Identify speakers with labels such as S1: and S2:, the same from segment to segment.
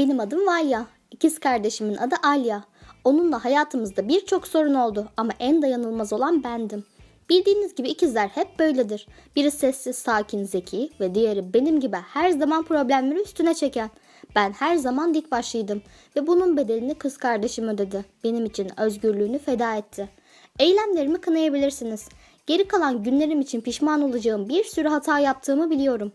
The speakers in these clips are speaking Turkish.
S1: Benim adım Valya. İkiz kardeşimin adı Alya. Onunla hayatımızda birçok sorun oldu ama en dayanılmaz olan bendim. Bildiğiniz gibi ikizler hep böyledir. Biri sessiz, sakin, zeki ve diğeri benim gibi her zaman problemleri üstüne çeken. Ben her zaman dik başlıydım ve bunun bedelini kız kardeşim ödedi. Benim için özgürlüğünü feda etti. Eylemlerimi kınayabilirsiniz. Geri kalan günlerim için pişman olacağım bir sürü hata yaptığımı biliyorum.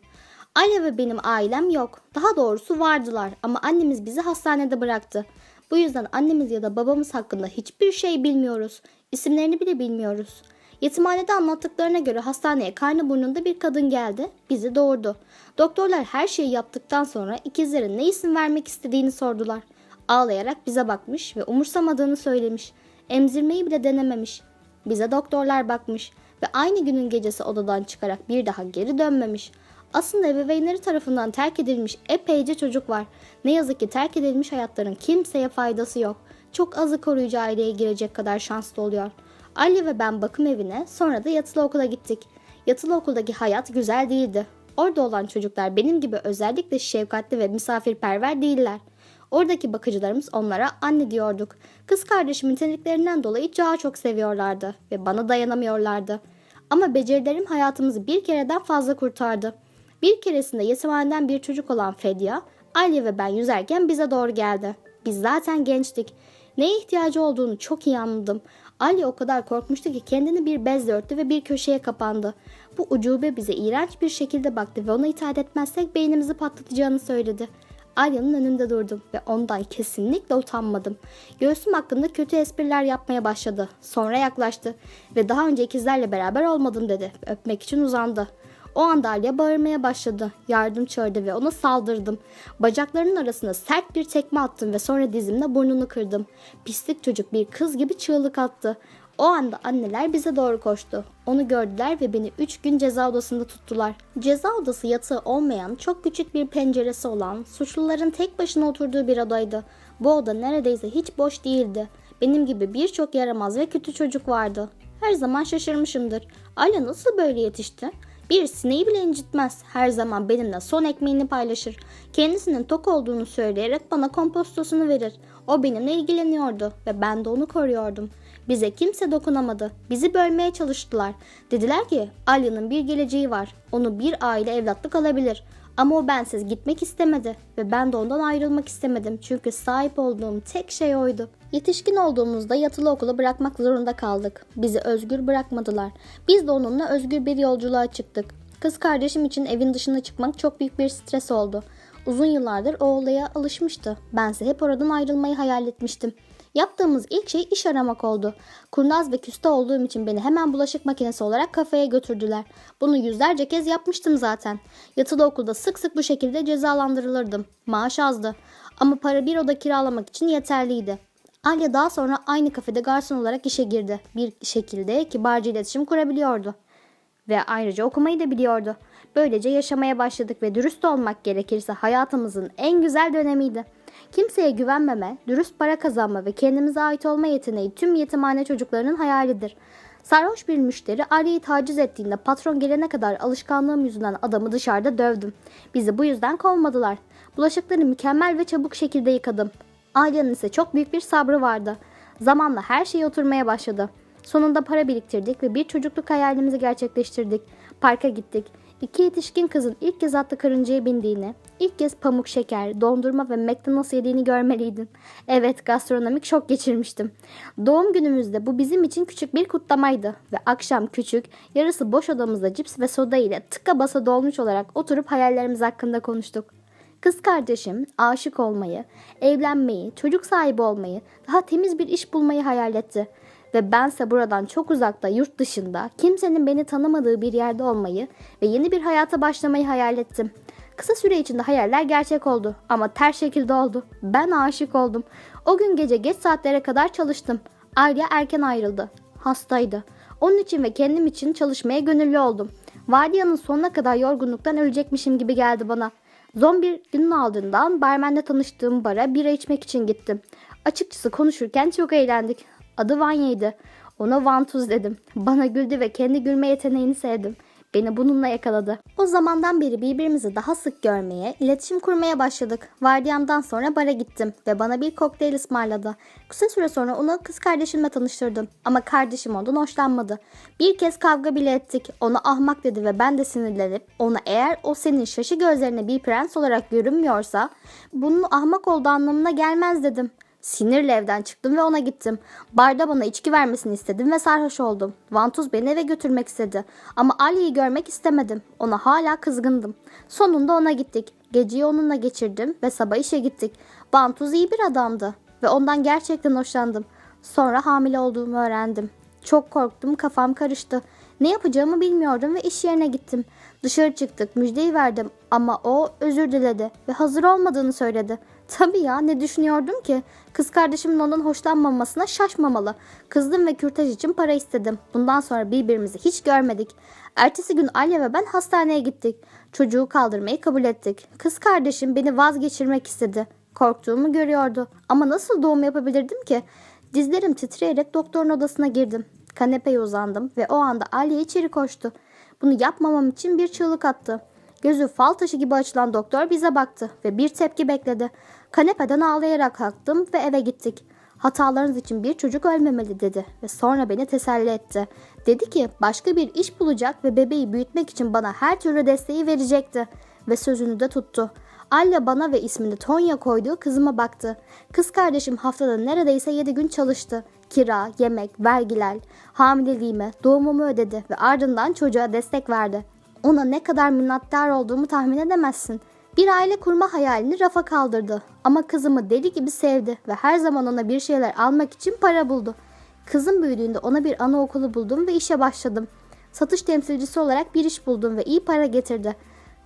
S1: Anne ve benim ailem yok. Daha doğrusu vardılar ama annemiz bizi hastanede bıraktı. Bu yüzden annemiz ya da babamız hakkında hiçbir şey bilmiyoruz. İsimlerini bile bilmiyoruz. Yetimhanede anlattıklarına göre hastaneye karnı burnunda bir kadın geldi, bizi doğurdu. Doktorlar her şeyi yaptıktan sonra ikizlerin ne isim vermek istediğini sordular. Ağlayarak bize bakmış ve umursamadığını söylemiş. Emzirmeyi bile denememiş. Bize doktorlar bakmış ve aynı günün gecesi odadan çıkarak bir daha geri dönmemiş. Aslında ebeveynleri tarafından terk edilmiş epeyce çocuk var. Ne yazık ki terk edilmiş hayatların kimseye faydası yok. Çok azı koruyucu aileye girecek kadar şanslı oluyor. Ali ve ben bakım evine sonra da yatılı okula gittik. Yatılı okuldaki hayat güzel değildi. Orada olan çocuklar benim gibi özellikle şefkatli ve misafirperver değiller. Oradaki bakıcılarımız onlara anne diyorduk. Kız kardeşimin niteliklerinden dolayı daha çok seviyorlardı ve bana dayanamıyorlardı. Ama becerilerim hayatımızı bir kereden fazla kurtardı. Bir keresinde yetimhaneden bir çocuk olan Fedya, Ali ve ben yüzerken bize doğru geldi. Biz zaten gençtik. Neye ihtiyacı olduğunu çok iyi anladım. Ali o kadar korkmuştu ki kendini bir bezle örttü ve bir köşeye kapandı. Bu ucube bize iğrenç bir şekilde baktı ve ona itaat etmezsek beynimizi patlatacağını söyledi. Alya'nın önünde durdum ve ondan kesinlikle utanmadım. Göğsüm hakkında kötü espriler yapmaya başladı. Sonra yaklaştı ve daha önce ikizlerle beraber olmadım dedi. Öpmek için uzandı. O anda Alya bağırmaya başladı. Yardım çağırdı ve ona saldırdım. Bacaklarının arasına sert bir tekme attım ve sonra dizimle burnunu kırdım. Pislik çocuk bir kız gibi çığlık attı. O anda anneler bize doğru koştu. Onu gördüler ve beni 3 gün ceza odasında tuttular. Ceza odası yatağı olmayan, çok küçük bir penceresi olan, suçluların tek başına oturduğu bir odaydı. Bu oda neredeyse hiç boş değildi. Benim gibi birçok yaramaz ve kötü çocuk vardı. Her zaman şaşırmışımdır. Ayla nasıl böyle yetişti? Bir sineği bile incitmez. Her zaman benimle son ekmeğini paylaşır. Kendisinin tok olduğunu söyleyerek bana kompostosunu verir. O benimle ilgileniyordu ve ben de onu koruyordum. Bize kimse dokunamadı. Bizi bölmeye çalıştılar. Dediler ki Alya'nın bir geleceği var. Onu bir aile evlatlık alabilir. Ama o bensiz gitmek istemedi ve ben de ondan ayrılmak istemedim çünkü sahip olduğum tek şey oydu. Yetişkin olduğumuzda yatılı okulu bırakmak zorunda kaldık. Bizi özgür bırakmadılar. Biz de onunla özgür bir yolculuğa çıktık. Kız kardeşim için evin dışına çıkmak çok büyük bir stres oldu. Uzun yıllardır o olaya alışmıştı. Bense hep oradan ayrılmayı hayal etmiştim. Yaptığımız ilk şey iş aramak oldu. Kurnaz ve küste olduğum için beni hemen bulaşık makinesi olarak kafeye götürdüler. Bunu yüzlerce kez yapmıştım zaten. Yatılı okulda sık sık bu şekilde cezalandırılırdım. Maaş azdı. Ama para bir oda kiralamak için yeterliydi. Alya daha sonra aynı kafede garson olarak işe girdi. Bir şekilde kibarca iletişim kurabiliyordu. Ve ayrıca okumayı da biliyordu. Böylece yaşamaya başladık ve dürüst olmak gerekirse hayatımızın en güzel dönemiydi. Kimseye güvenmeme, dürüst para kazanma ve kendimize ait olma yeteneği tüm yetimhane çocuklarının hayalidir. Sarhoş bir müşteri Arya'yı taciz ettiğinde patron gelene kadar alışkanlığım yüzünden adamı dışarıda dövdüm. Bizi bu yüzden kovmadılar. Bulaşıkları mükemmel ve çabuk şekilde yıkadım. Arya'nın ise çok büyük bir sabrı vardı. Zamanla her şey oturmaya başladı. Sonunda para biriktirdik ve bir çocukluk hayalimizi gerçekleştirdik. Parka gittik. İki yetişkin kızın ilk kez atlı karıncaya bindiğini, ilk kez pamuk şeker, dondurma ve McDonald's yediğini görmeliydin. Evet, gastronomik şok geçirmiştim. Doğum günümüzde bu bizim için küçük bir kutlamaydı ve akşam küçük, yarısı boş odamızda cips ve soda ile tıka basa dolmuş olarak oturup hayallerimiz hakkında konuştuk. Kız kardeşim aşık olmayı, evlenmeyi, çocuk sahibi olmayı, daha temiz bir iş bulmayı hayal etti. Ve bense buradan çok uzakta, yurt dışında, kimsenin beni tanımadığı bir yerde olmayı ve yeni bir hayata başlamayı hayal ettim. Kısa süre içinde hayaller gerçek oldu ama ters şekilde oldu. Ben aşık oldum. O gün gece geç saatlere kadar çalıştım. Arya erken ayrıldı. Hastaydı. Onun için ve kendim için çalışmaya gönüllü oldum. Vardiyanın sonuna kadar yorgunluktan ölecekmişim gibi geldi bana. Zombi günün ardından barmenle tanıştığım bara bira içmek için gittim. Açıkçası konuşurken çok eğlendik. Adı Vanya'ydı. Ona Vantuz dedim. Bana güldü ve kendi gülme yeteneğini sevdim. Beni bununla yakaladı. O zamandan beri birbirimizi daha sık görmeye, iletişim kurmaya başladık. Vardiyamdan sonra bara gittim ve bana bir kokteyl ısmarladı. Kısa süre sonra onu kız kardeşimle tanıştırdım. Ama kardeşim ondan hoşlanmadı. Bir kez kavga bile ettik. Ona ahmak dedi ve ben de sinirlenip ona eğer o senin şaşı gözlerine bir prens olarak görünmüyorsa bunun ahmak olduğu anlamına gelmez dedim. Sinirle evden çıktım ve ona gittim. Barda bana içki vermesini istedim ve sarhoş oldum. Vantuz beni eve götürmek istedi. Ama Ali'yi görmek istemedim. Ona hala kızgındım. Sonunda ona gittik. Geceyi onunla geçirdim ve sabah işe gittik. Vantuz iyi bir adamdı ve ondan gerçekten hoşlandım. Sonra hamile olduğumu öğrendim. Çok korktum, kafam karıştı. Ne yapacağımı bilmiyordum ve iş yerine gittim. Dışarı çıktık, müjdeyi verdim ama o özür diledi ve hazır olmadığını söyledi. Tabii ya ne düşünüyordum ki? Kız kardeşimin ondan hoşlanmamasına şaşmamalı. Kızdım ve kürtaj için para istedim. Bundan sonra birbirimizi hiç görmedik. Ertesi gün Alya ve ben hastaneye gittik. Çocuğu kaldırmayı kabul ettik. Kız kardeşim beni vazgeçirmek istedi. Korktuğumu görüyordu. Ama nasıl doğum yapabilirdim ki? Dizlerim titreyerek doktorun odasına girdim. Kanepeye uzandım ve o anda Alya içeri koştu. Bunu yapmamam için bir çığlık attı. Gözü fal taşı gibi açılan doktor bize baktı ve bir tepki bekledi. Kanepeden ağlayarak kalktım ve eve gittik. Hatalarınız için bir çocuk ölmemeli dedi ve sonra beni teselli etti. Dedi ki başka bir iş bulacak ve bebeği büyütmek için bana her türlü desteği verecekti ve sözünü de tuttu. Alya bana ve ismini Tonya koyduğu kızıma baktı. Kız kardeşim haftada neredeyse 7 gün çalıştı. Kira, yemek, vergiler, hamileliğime, doğumumu ödedi ve ardından çocuğa destek verdi. Ona ne kadar minnettar olduğumu tahmin edemezsin. Bir aile kurma hayalini rafa kaldırdı. Ama kızımı deli gibi sevdi ve her zaman ona bir şeyler almak için para buldu. Kızım büyüdüğünde ona bir anaokulu buldum ve işe başladım. Satış temsilcisi olarak bir iş buldum ve iyi para getirdi.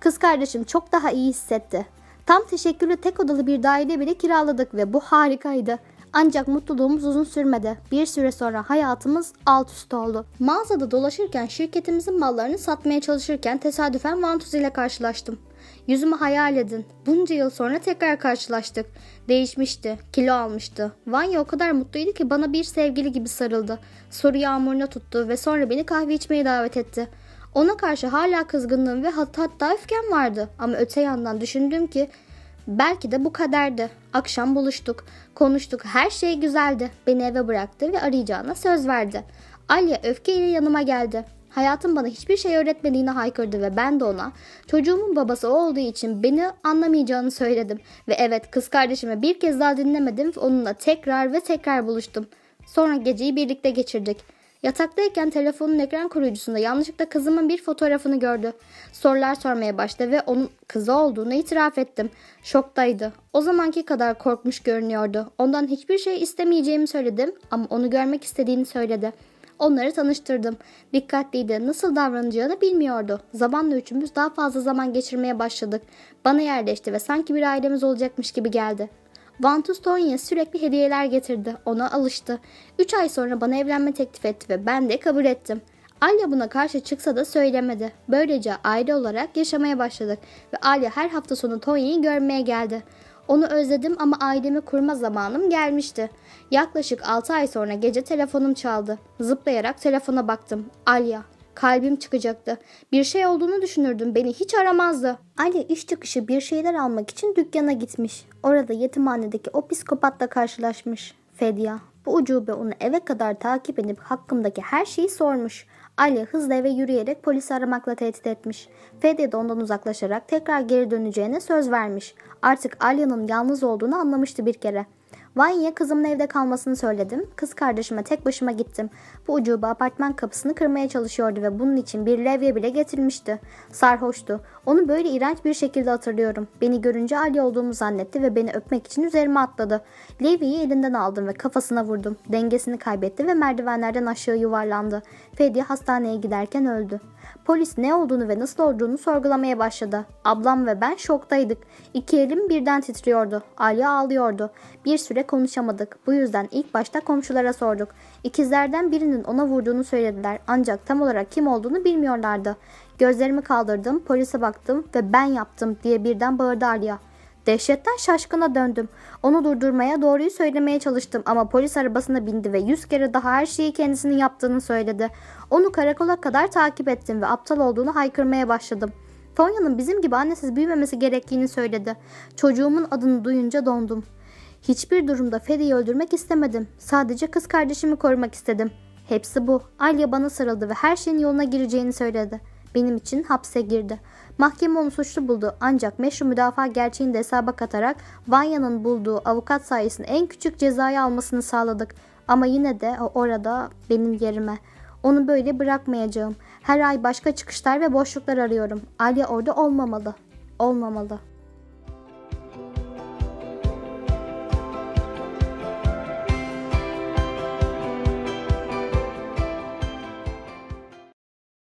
S1: Kız kardeşim çok daha iyi hissetti. Tam teşekkürlü tek odalı bir daire bile kiraladık ve bu harikaydı. Ancak mutluluğumuz uzun sürmedi. Bir süre sonra hayatımız alt üst oldu. Mağazada dolaşırken şirketimizin mallarını satmaya çalışırken tesadüfen Vantuz ile karşılaştım. Yüzümü hayal edin. Bunca yıl sonra tekrar karşılaştık. Değişmişti, kilo almıştı. Vanya o kadar mutluydu ki bana bir sevgili gibi sarıldı. Soru yağmuruna tuttu ve sonra beni kahve içmeye davet etti. Ona karşı hala kızgınlığım ve hatta, hatta öfkem vardı. Ama öte yandan düşündüm ki belki de bu kaderdi. Akşam buluştuk, konuştuk, her şey güzeldi. Beni eve bıraktı ve arayacağına söz verdi. Alya öfkeyle yanıma geldi. Hayatım bana hiçbir şey öğretmediğini haykırdı ve ben de ona çocuğumun babası olduğu için beni anlamayacağını söyledim. Ve evet kız kardeşimi bir kez daha dinlemedim ve onunla tekrar ve tekrar buluştum. Sonra geceyi birlikte geçirdik. Yataktayken telefonun ekran koruyucusunda yanlışlıkla kızımın bir fotoğrafını gördü. Sorular sormaya başladı ve onun kızı olduğunu itiraf ettim. Şoktaydı. O zamanki kadar korkmuş görünüyordu. Ondan hiçbir şey istemeyeceğimi söyledim ama onu görmek istediğini söyledi. Onları tanıştırdım. Dikkatliydi. Nasıl davranacağını bilmiyordu. Zamanla üçümüz daha fazla zaman geçirmeye başladık. Bana yerleşti ve sanki bir ailemiz olacakmış gibi geldi. Vantus Tonya'ya sürekli hediyeler getirdi. Ona alıştı. Üç ay sonra bana evlenme teklif etti ve ben de kabul ettim. Alya buna karşı çıksa da söylemedi. Böylece aile olarak yaşamaya başladık ve Alya her hafta sonu Tonya'yı görmeye geldi. Onu özledim ama ailemi kurma zamanım gelmişti. Yaklaşık 6 ay sonra gece telefonum çaldı. Zıplayarak telefona baktım. Alya. Kalbim çıkacaktı. Bir şey olduğunu düşünürdüm. Beni hiç aramazdı. Alya iş çıkışı bir şeyler almak için dükkana gitmiş. Orada yetimhanedeki o psikopatla karşılaşmış. Fedya. Bu ucube onu eve kadar takip edip hakkımdaki her şeyi sormuş. Alya hızla eve yürüyerek polisi aramakla tehdit etmiş. Fedya da ondan uzaklaşarak tekrar geri döneceğine söz vermiş. Artık Alya'nın yalnız olduğunu anlamıştı bir kere. Vanya'ya kızımın evde kalmasını söyledim. Kız kardeşime tek başıma gittim. Bu ucube apartman kapısını kırmaya çalışıyordu ve bunun için bir levye bile getirmişti. Sarhoştu. Onu böyle iğrenç bir şekilde hatırlıyorum. Beni görünce Ali olduğumu zannetti ve beni öpmek için üzerime atladı. Levyeyi elinden aldım ve kafasına vurdum. Dengesini kaybetti ve merdivenlerden aşağı yuvarlandı. Fedi hastaneye giderken öldü. Polis ne olduğunu ve nasıl olduğunu sorgulamaya başladı. Ablam ve ben şoktaydık. İki elim birden titriyordu. Alya ağlıyordu. Bir süre konuşamadık. Bu yüzden ilk başta komşulara sorduk. İkizlerden birinin ona vurduğunu söylediler ancak tam olarak kim olduğunu bilmiyorlardı. Gözlerimi kaldırdım, polise baktım ve ben yaptım diye birden bağırdı Alya. Dehşetten şaşkına döndüm. Onu durdurmaya doğruyu söylemeye çalıştım ama polis arabasına bindi ve yüz kere daha her şeyi kendisinin yaptığını söyledi. Onu karakola kadar takip ettim ve aptal olduğunu haykırmaya başladım. Tonya'nın bizim gibi annesiz büyümemesi gerektiğini söyledi. Çocuğumun adını duyunca dondum. Hiçbir durumda Feri'yi öldürmek istemedim. Sadece kız kardeşimi korumak istedim. Hepsi bu. Alya bana sarıldı ve her şeyin yoluna gireceğini söyledi. Benim için hapse girdi. Mahkeme onu suçlu buldu ancak meşru müdafaa gerçeğini de hesaba katarak Vanya'nın bulduğu avukat sayesinde en küçük cezayı almasını sağladık. Ama yine de orada benim yerime. Onu böyle bırakmayacağım. Her ay başka çıkışlar ve boşluklar arıyorum. Alya orada olmamalı. Olmamalı.